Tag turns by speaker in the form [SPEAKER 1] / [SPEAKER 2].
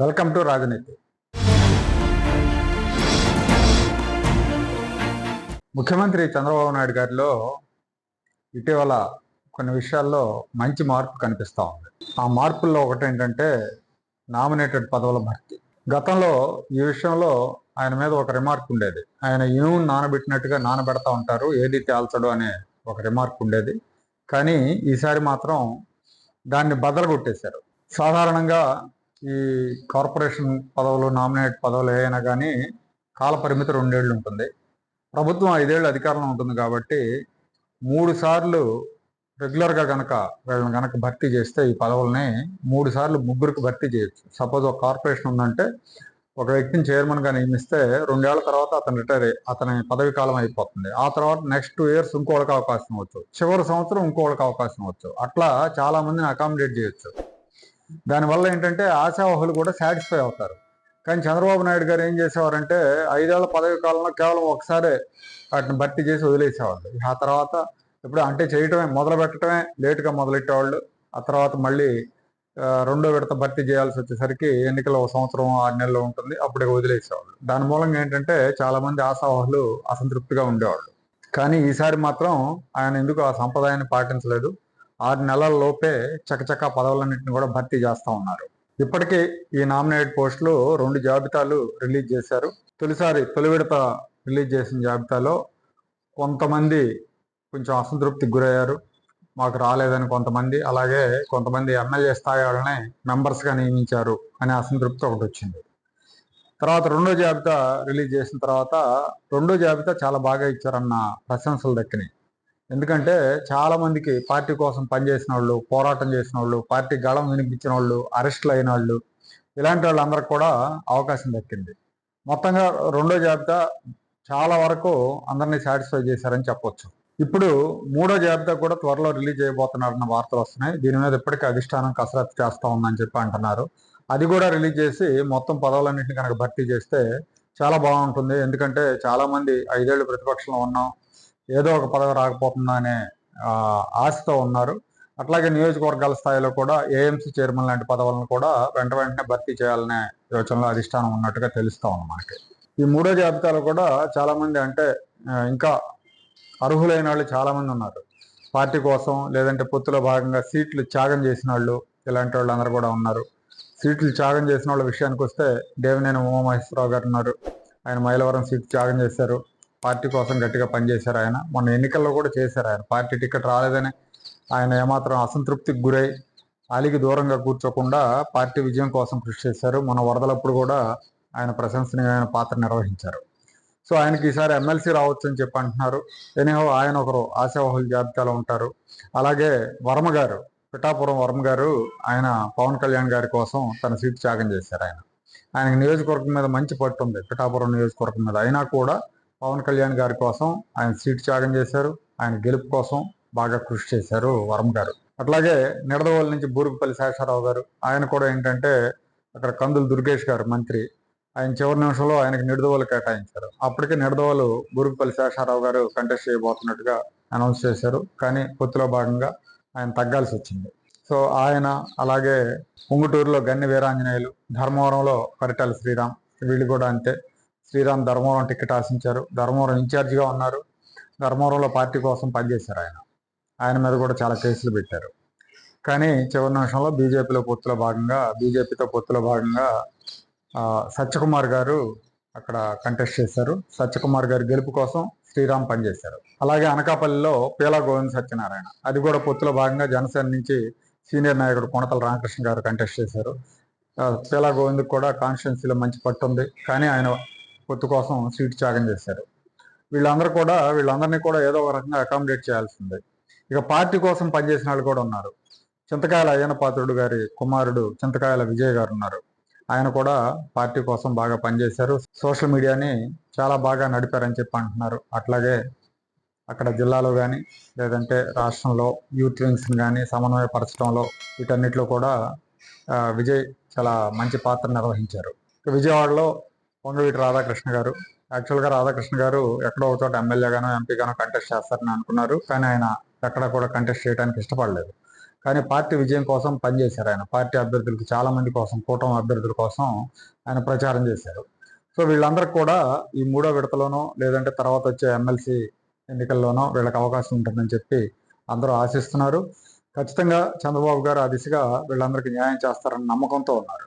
[SPEAKER 1] Welcome to రాజనీతి. ముఖ్యమంత్రి చంద్రబాబు నాయుడు గారిలో ఇటీవల కొన్ని విషయాల్లో మంచి మార్పు కనిపిస్తూ ఉంది. ఆ మార్పుల్లో ఒకటి ఏంటంటే నామినేటెడ్ పదవుల భర్తీ. గతంలో ఈ విషయంలో ఆయన మీద ఒక రిమార్క్ ఉండేది. ఆయన ఇనుము నానబెట్టినట్టుగా నానబెడతా ఉంటారు ఏది తేల్చడు అనే ఒక రిమార్క్ ఉండేది. కానీ ఈసారి మాత్రం దాన్ని బదలగొట్టేశారు. సాధారణంగా ఈ కార్పొరేషన్ పదవులు నామినేట్ పదవులు ఏవైనా కానీ కాల పరిమితి రెండేళ్ళు ఉంటుంది. ప్రభుత్వం ఐదేళ్ళు అధికారంలో ఉంటుంది కాబట్టి మూడు సార్లు రెగ్యులర్గా కనుక వీళ్ళని గనక భర్తీ చేస్తే ఈ పదవులని మూడు సార్లు ముగ్గురికి భర్తీ చేయొచ్చు. సపోజ్ ఒక కార్పొరేషన్ ఉందంటే ఒక వ్యక్తిని చైర్మన్గా నియమిస్తే రెండేళ్ళ తర్వాత అతను రిటైర్ అతని పదవి కాలం అయిపోతుంది. ఆ తర్వాత నెక్స్ట్ టూ ఇయర్స్ ఇంకోళ్ళకి అవకాశం ఇవ్వచ్చు చివరి సంవత్సరం ఇంకోళ్ళకి అవకాశం ఇవ్వచ్చు అట్లా చాలామందిని అకామిడేట్ చేయొచ్చు. దానివల్ల ఏంటంటే ఆశావహులు కూడా సాటిస్ఫై అవుతారు. కానీ చంద్రబాబు నాయుడు గారు ఏం చేసేవారంటే ఐదేళ్ళ పదవి కాలంలో కేవలం ఒకసారే వాటిని భర్తీ చేసి వదిలేసేవాళ్ళు. ఆ తర్వాత ఇప్పుడు అంటే చేయటమే మొదలు పెట్టడమే లేటుగా మొదలెట్టేవాళ్ళు. ఆ తర్వాత మళ్ళీ రెండో విడత భర్తీ చేయాల్సి వచ్చేసరికి ఎన్నికలు ఒక సంవత్సరం ఆరు నెలలు ఉంటుంది. అప్పుడే వదిలేసేవాళ్ళు. దాని మూలంగా ఏంటంటే చాలా మంది అసంతృప్తిగా ఉండేవాళ్ళు. కానీ ఈసారి మాత్రం ఆయన ఎందుకు ఆ సంప్రదాయాన్ని పాటించలేదు? ఆరు నెలల లోపే చకచకా పదవులన్నింటిని కూడా భర్తీ చేస్తా ఉన్నారు. ఇప్పటికే ఈ నామినేట్ పోస్టులు రెండు జాబితాలు రిలీజ్ చేశారు. తొలిసారి తొలి విడత రిలీజ్ చేసిన జాబితాలో కొంతమంది కొంచెం అసంతృప్తికి గురయ్యారు. మాకు రాలేదని కొంతమంది అలాగే కొంతమంది ఎమ్మెల్యే స్థాయి వాళ్ళని మెంబర్స్గా నియమించారు అనే అసంతృప్తి ఒకటి వచ్చింది. తర్వాత రెండో జాబితా రిలీజ్ చేసిన తర్వాత రెండో జాబితా చాలా బాగా ఇచ్చారన్న ప్రశంసలు దక్కినాయి. ఎందుకంటే చాలా మందికి పార్టీ కోసం పనిచేసిన వాళ్ళు పోరాటం చేసిన వాళ్ళు పార్టీ గళం వినిపించిన వాళ్ళు అరెస్టులు అయిన వాళ్ళు ఇలాంటి వాళ్ళందరికి కూడా అవకాశం దక్కింది. మొత్తంగా రెండో జాబితా చాలా వరకు అందరినీ సాటిస్ఫై చేశారని చెప్పొచ్చు. ఇప్పుడు మూడో జాబితా కూడా త్వరలో రిలీజ్ చేయబోతున్నారన్న వార్తలు వస్తున్నాయి. దీని మీద ఇప్పటికీ అధిష్టానం కసరత్తు చేస్తా ఉందని చెప్పి అంటున్నారు. అది కూడా రిలీజ్ చేసి మొత్తం పదవులన్నింటినీ కనుక భర్తీ చేస్తే చాలా బాగుంటుంది. ఎందుకంటే చాలామంది ఐదేళ్ళు ప్రతిపక్షంలో ఉన్నాం. ఏదో ఒక పదవి రాకపోతుందా అనే ఆశతో ఉన్నారు. అట్లాగే నియోజకవర్గాల స్థాయిలో కూడా ఏఎంసీ చైర్మన్ లాంటి పదవులను కూడా వెంట వెంటనే భర్తీ చేయాలనే యోచనలో అధిష్టానం ఉన్నట్టుగా తెలుస్తా ఉంది మనకి. ఈ మూడో జాబితాలో కూడా చాలామంది అంటే ఇంకా అర్హులైన వాళ్ళు చాలామంది ఉన్నారు. పార్టీ కోసం లేదంటే పొత్తులో భాగంగా సీట్లు త్యాగం చేసిన వాళ్ళు ఇలాంటి వాళ్ళు అందరూ కూడా ఉన్నారు. సీట్లు త్యాగం చేసిన వాళ్ళ విషయానికి వస్తే దేవినేని ఉమామహేశ్వరరావు గారు ఉన్నారు. ఆయన మైలవరం సీట్ త్యాగం చేశారు. పార్టీ కోసం గట్టిగా పనిచేశారు ఆయన. మొన్న ఎన్నికల్లో కూడా చేశారు ఆయన. పార్టీ టికెట్ రాలేదని ఆయన ఏమాత్రం అసంతృప్తికి గురై అలిగి దూరంగా కూర్చోకుండా పార్టీ విజయం కోసం కృషి చేశారు. మన వరదలప్పుడు కూడా ఆయన ప్రశంసనీయమైన పాత్ర నిర్వహించారు. సో ఆయనకి ఈసారి ఎమ్మెల్సీ రావచ్చు అని చెప్పి అంటున్నారు. ఎనీహో ఆయన ఒకరు ఆశావాహుల జాబితాలో ఉంటారు. అలాగే వర్మ గారు పిఠాపురం వర్మ గారు ఆయన పవన్ కళ్యాణ్ గారి కోసం తన సీటు త్యాగం చేశారు ఆయన. ఆయనకి నియోజకవర్గం మీద మంచి పట్టు ఉంది. పిఠాపురం నియోజకవర్గం మీద. అయినా కూడా పవన్ కళ్యాణ్ గారి కోసం ఆయన సీట్ త్యాగం చేశారు. ఆయన గెలుపు కోసం బాగా కృషి చేశారు వరం గారు. అట్లాగే నిడదవోలు నుంచి బూరుగుపల్లి శేషారావు గారు ఆయన కూడా ఏంటంటే అక్కడ కందులు దుర్గేష్ గారు మంత్రి. ఆయన చివరి నిమిషంలో ఆయనకి నిడదవోలు కేటాయించారు. అప్పటికే నిడదవోలు బూరుగుపల్లి శేషారావు గారు కంటెస్ట్ చేయబోతున్నట్టుగా అనౌన్స్ చేశారు. కానీ పొత్తులో భాగంగా ఆయన తగ్గాల్సి వచ్చింది. సో ఆయన అలాగే ఉంగుటూరులో గన్ని వీరాంజనేయులు ధర్మవరంలో పరిటాల శ్రీరామ్ వీళ్ళు కూడా అంతే. శ్రీరామ్ ధర్మవరం టికెట్ ఆశించారు. ధర్మవరం ఇన్ఛార్జిగా ఉన్నారు. ధర్మవరంలో పార్టీ కోసం పనిచేశారు ఆయన. ఆయన మీద కూడా చాలా కేసులు పెట్టారు. కానీ చివరి నిమిషంలో బీజేపీలో పొత్తులో భాగంగా బీజేపీతో పొత్తులో భాగంగా సత్యకుమార్ గారు అక్కడ కంటెస్ట్ చేశారు. సత్యకుమార్ గారి గెలుపు కోసం శ్రీరామ్ పనిచేశారు. అలాగే అనకాపల్లిలో పీలా గోవింద్ సత్యనారాయణ. అది కూడా పొత్తులో భాగంగా జనసేన నుంచి సీనియర్ నాయకుడు కొనతల రామకృష్ణ గారు కంటెస్ట్ చేశారు. పీలా గోవింద్ కూడా కాన్స్టిట్యున్సీలో మంచి పట్టు ఉంది. కానీ ఆయన పొత్తు కోసం సీట్ త్యాగం చేశారు. వీళ్ళందరూ కూడా వీళ్ళందరినీ కూడా ఏదో ఒక రకంగా అకామిడేట్ చేయాల్సిందే. ఇక పార్టీ కోసం పనిచేసిన వాళ్ళు కూడా ఉన్నారు. చింతకాయల అయ్యన పాత్రుడు గారి కుమారుడు చింతకాయల విజయ్ గారు ఉన్నారు. ఆయన కూడా పార్టీ కోసం బాగా పనిచేశారు. సోషల్ మీడియాని చాలా బాగా నడిపారని చెప్పి అంటున్నారు. అట్లాగే అక్కడ జిల్లాలో కానీ లేదంటే రాష్ట్రంలో యూత్ వింగ్స్ని కానీ సమన్వయపరచడంలో వీటన్నిటిలో కూడా విజయ్ చాలా మంచి పాత్ర నిర్వహించారు. ఇక విజయవాడలో పొంగవీటి రాధాకృష్ణ గారు. యాక్చువల్గా రాధాకృష్ణ గారు ఎక్కడో ఒక చోట ఎమ్మెల్యేగానో ఎంపీగానో కంటెస్ట్ చేస్తారని అనుకున్నారు. కానీ ఆయన ఎక్కడ కూడా కంటెస్ట్ చేయడానికి ఇష్టపడలేదు. కానీ పార్టీ విజయం కోసం పనిచేశారు ఆయన. పార్టీ అభ్యర్థులకు చాలా మంది కోసం కూటమి అభ్యర్థుల కోసం ఆయన ప్రచారం చేశారు. సో వీళ్ళందరికీ కూడా ఈ మూడో విడతలోనో లేదంటే తర్వాత వచ్చే ఎమ్మెల్సీ ఎన్నికల్లోనో వీళ్ళకి అవకాశం ఉంటుందని చెప్పి అందరూ ఆశిస్తున్నారు. ఖచ్చితంగా చంద్రబాబు గారు ఆ దిశగా వీళ్ళందరికీ న్యాయం చేస్తారన్న నమ్మకంతో ఉన్నారు.